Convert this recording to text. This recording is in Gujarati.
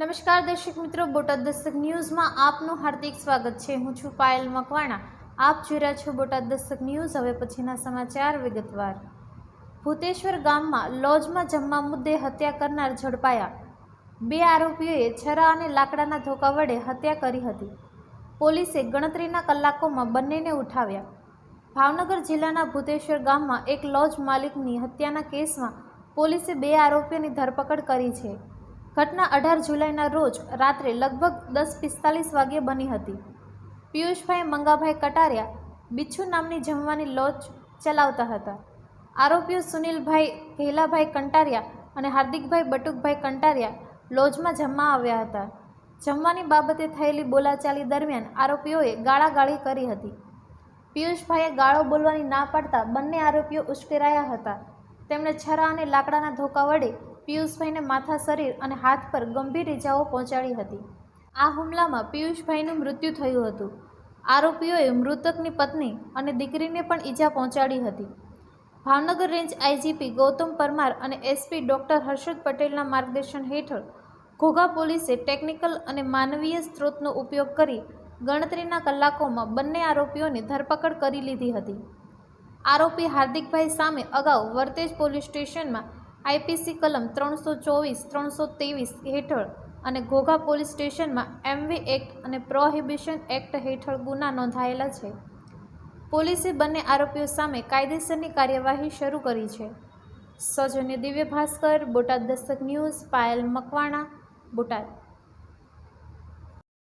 નમસ્કાર દર્શક મિત્રો, બોટાદ દસ્તક ન્યૂઝમાં આપનું હાર્દિક સ્વાગત છે. હું છું પાયલ મકવાણા. આપ જોઈ રહ્યા છો બોટાદ દસ્તક ન્યૂઝ. હવે પછીના સમાચાર વિગતવાર. ભૂતેશ્વર ગામમાં લોજમાં જમવા મુદ્દે હત્યા કરનાર ઝડપાયા. બે આરોપીઓએ છરા અને લાકડાના ધોકા વડે હત્યા કરી હતી. પોલીસે ગણતરીના કલાકોમાં બંનેને ઉઠાવ્યા. ભાવનગર જિલ્લાના ભૂતેશ્વર ગામમાં એક લોજ માલિકની હત્યાના કેસમાં પોલીસે બે આરોપીઓની ધરપકડ કરી છે. ઘટના અઢાર જુલાઈના રોજ રાત્રે લગભગ દસ પિસ્તાલીસ વાગ્યે બની હતી. પિયુષભાઈ મંગાભાઈ કટારિયા, બિચ્છુ નામની જમવાની લોજ ચલાવતા હતા. આરોપીઓ સુનિલભાઈ ઘેલાભાઈ કંટારિયા અને હાર્દિકભાઈ બટુકભાઈ કંટારિયા લોજમાં જમવા આવ્યા હતા. જમવાની બાબતે થયેલી બોલાચાલી દરમિયાન આરોપીઓએ ગાળાગાળી કરી હતી. પિયુષભાઈએ ગાળો બોલવાની ના પાડતા બંને આરોપીઓ ઉશ્કેરાયા હતા. તેમણે છરા અને લાકડાના ધોકા વડે પિયુષભાઈને માથા શરીર અને હાથ પર ગંભીર ઇજાઓ પહોંચાડી હતી. આ હુમલામાં પિયુષભાઈનું મૃત્યુ થયું હતું. આરોપીઓએ મૃતકની પત્ની અને દીકરીને પણ ઈજા પહોંચાડી હતી. ભાવનગર રેન્જ આઈજીપી ગૌતમ પરમાર અને એસપી ડોક્ટર હર્ષદ પટેલના માર્ગદર્શન હેઠળ ઘોઘા પોલીસે ટેકનિકલ અને માનવીય સ્ત્રોતનો ઉપયોગ કરી ગણતરીના કલાકોમાં બંને આરોપીઓની ધરપકડ કરી લીધી હતી. આરોપી હાર્દિકભાઈ સામે અગાઉ વર્તેજ પોલીસ સ્ટેશનમાં આઈપીસી કલમ ત્રણસો ચોવીસ, ત્રણસો ત્રેવીસ હેઠળ અને ઘોઘા પોલીસ સ્ટેશનમાં એમવી એક્ટ અને પ્રોહિબિશન એક્ટ હેઠળ ગુના નોંધાયેલા છે. પોલીસે બંને આરોપીઓ સામે કાયદેસરની કાર્યવાહી શરૂ કરી છે. સૌજન્ય દિવ્ય ભાસ્કર, બોટાદ દસ્તક ન્યૂઝ, પાયલ મકવાણા, બોટાદ.